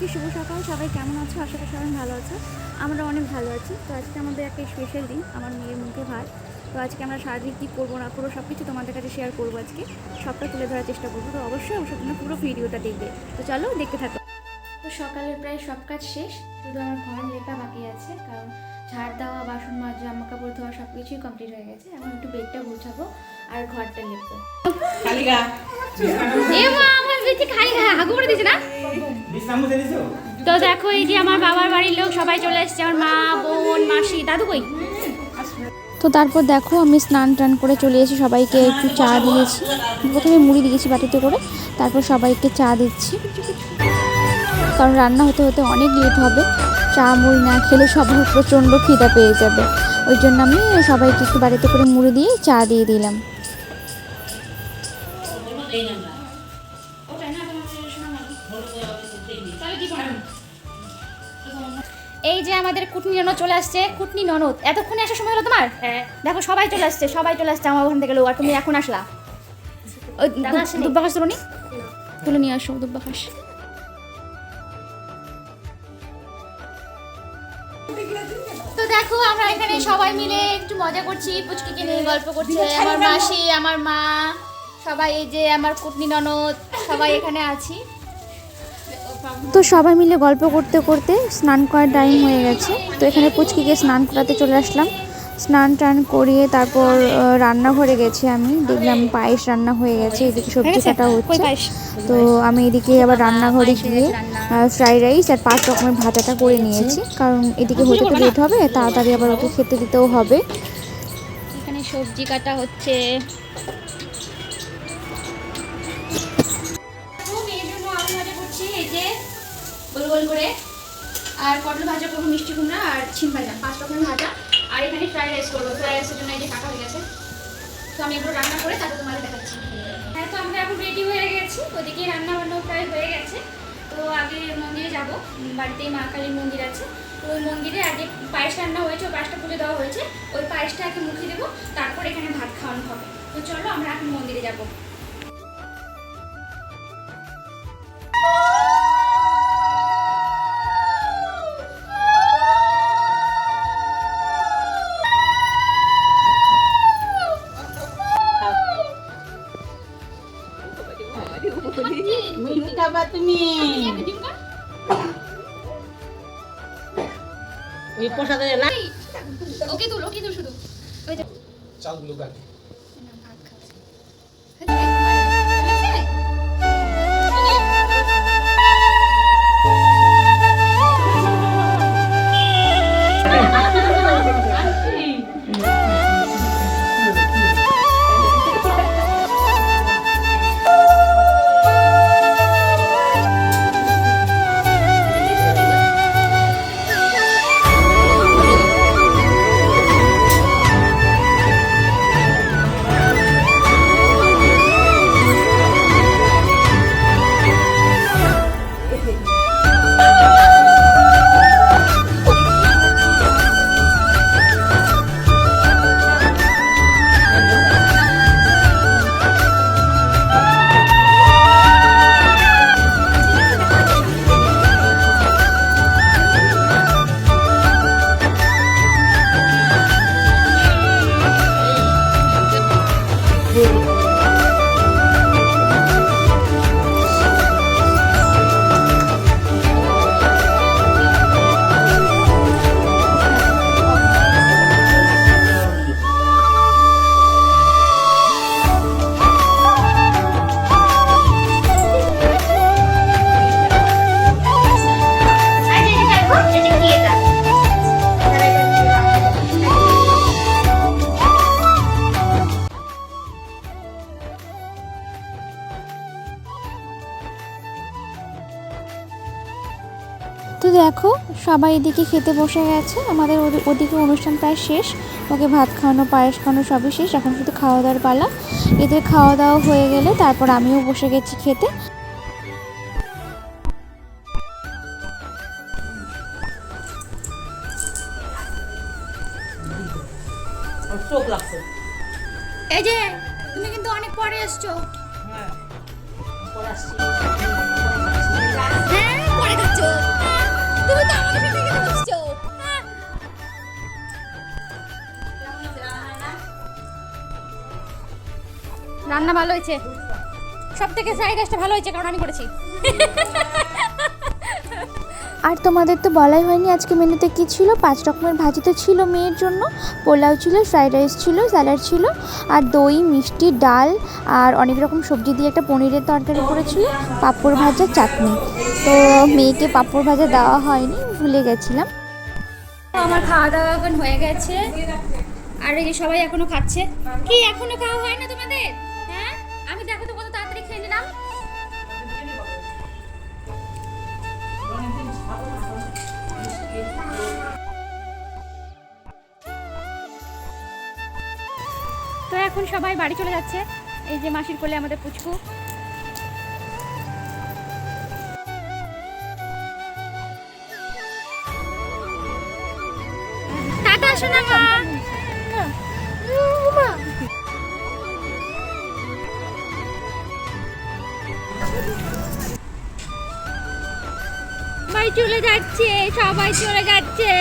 সবাইকে শুভ সকাল। সবাই কেমন আছো? আশা করি সবাই ভালো আছো। আমরা অনেক ভালো আছি। তো আজকে আমাদের একটা স্পেশাল দিন আমার মেয়ের মুখে ভাত। তো আজকে আমরা সারাদিন কী করব না করব সব কিছু তোমাদের কাছে শেয়ার করব আজকে। সবটা তুলে ধরার চেষ্টা করব। তো অবশ্যই অবশ্যই তোমরা পুরো ভিডিওটা দেখবে। তো চলো দেখতে থাকো। তো সকালের প্রায় সব কাজ শেষ। শুধু আমার ঘর লেপা বাকি আছে কারণ ঝাড় দেওয়া বাসন মাজা জামা কাপড় ধোয়া সব কিছুই কমপ্লিট হয়ে গেছে। এখন একটু বেডটা গুছাবো আর ঘরটা লেপবো। এ মা আমার বেশি খাই হাগু করে দিছে না? তো দেখো এই যে আমার বাবার বাড়ির লোক সবাই চলে এসেছে আমার মা বোন মাসি দাদু কই? তো তারপর দেখো আমি স্নান টান করে চলে এসেছি সবাইকে একটু চা দিয়েছি। প্রথমে মুড়ি দিয়েছি বাটিতে করে তারপর সবাইকে চা দিচ্ছি। কারণ রান্না হতে হতে অনেক লেট হবে চা মুড়ি না খেলে সবার প্রচণ্ড খিদা পেয়ে যাবে। ওই জন্য আমি সবাইকে একটু বাড়িতে করে মুড়ি দিয়ে চা দিয়ে দিলাম। এই যে আমাদের কুটনি ননদ চলে আসছে কুটনি ননদ এতক্ষণে আসার সময় হলো তোমার? হ্যাঁ। দেখো সবাই চলে আসছে সবাই চলে আসছে আমার ওখান থেকে লোক আর তুমি এখন আসলা। ওই তুলো নিয়ে আসো তো দেখো আমরা এখানে সবাই মিলে একটু মজা করছি পুচকিকে নিয়ে গল্প করছে। আমার মাসি আমার মা সবাই এই যে আমার কুটনি ননদ সবাই এখানে আছি। তো সবাই মিলে গল্প করতে করতে স্নান করার টাইম হয়ে গেছে। তো এখানে পুচকিকে স্নান করাতে চলে আসলাম। স্নান টান করিয়ে তারপর রান্নাঘরে গেছি আমি। দেখলাম পায়েস রান্না হয়ে গেছে এদিকে সবজি কাটা হচ্ছে। তো আমি এদিকে আবার রান্নাঘরে গিয়ে ফ্রাইড রাইস আর পাঁচ রকমের ভাজাটা করে নিয়েছি। কারণ এদিকে হতে তো লেট হবে তাড়াতাড়ি আবার ওকে খেতে দিতেও হবে। এখানে সবজি কাটা হচ্ছে। গোল গোল করে। আর পটল ভাজা করব মিষ্টি কুমড়া আর ছিম ভাজা, পাঁচ রকমের ভাজা। আর এখানে ফ্রাইড রাইস করব। ফ্রাইড রাইসের জন্য এই যে কাটা হয়ে গেছে। তো আমি এগুলো রান্না করে তারপর তোমাদের দেখাচ্ছি। হ্যাঁ তো আমরা এখন রেডি হয়ে গেছি। ওদিকে রান্না বান্নাও প্রায় হয়ে গেছে। তো আগে মন্দিরে যাব। বাড়িতেই মা কালীর মন্দির আছে। তো ওই মন্দিরে আগে পায়েস রান্না হয়েছে, ওই পায়েসটা পুজো দেওয়া হয়েছে। ওই পায়েসটা আগে মুখে দেবো, তারপর এখানে ভাত খাওয়ানো হবে। তো চলো আমরা এখন মন্দিরে যাব। মিষ্টি তুমি। ওই প্রসাদে না ওকে তুল ওকে তুল শুধু। চালগুলো কাটি। দেখো সবাই এদিকে খেতে বসে গেছে। আমাদের ওদি- ওদিকে অনুষ্ঠান প্রায় শেষ। ওকে ভাত খাওয়ানো পায়েস খাওয়ানো সবই শেষ। এখন শুধু খাওয়া দাওয়ার পালা। এদের খাওয়া দাওয়া হয়ে গেলে তারপর আমিও বসে গেছি খেতে। এই যে তুমি কিন্তু অনেক পরে এসছো। হ্যাঁ পরে আসছি। রান্না ভালো হয়েছে। সব থেকে ফ্রাইড রাইসটা ভালো হয়েছে কারণ আমি করেছি। আর তোমাদের তো বলাই হয়নি আজকে মেনুতে কি ছিল? পাঁচ রকমের ভাজি তো ছিল মেয়ের জন্য। পোলাও ছিল ফ্রাইড রাইস ছিল স্যালাড ছিল আর দই মিষ্টি ডাল আর অনেক রকম সবজি দিয়ে একটা পনিরের তরকারি করেছিল পাঁপড় ভাজা চাটনি। তো মেয়েকে পাঁপড় ভাজা দেওয়া হয়নি ভুলে গেছিলাম। আমার খাওয়া দাওয়া এখন হয়ে গেছে। আর এই যে সবাই এখনও খাচ্ছে। কি এখনও খাওয়া হয় না তোমাদের? হ্যাঁ? আমি দেখো তো কত তাড়াতাড়ি খেয়ে নিলাম। তো এখন সবাই বাড়ি চলে যাচ্ছে। এই যে মাসির কোলে আমাদের পুচকু। টাটা শোনা মা। সবাই চলে যাচ্ছে সবাই চলে যাচ্ছে।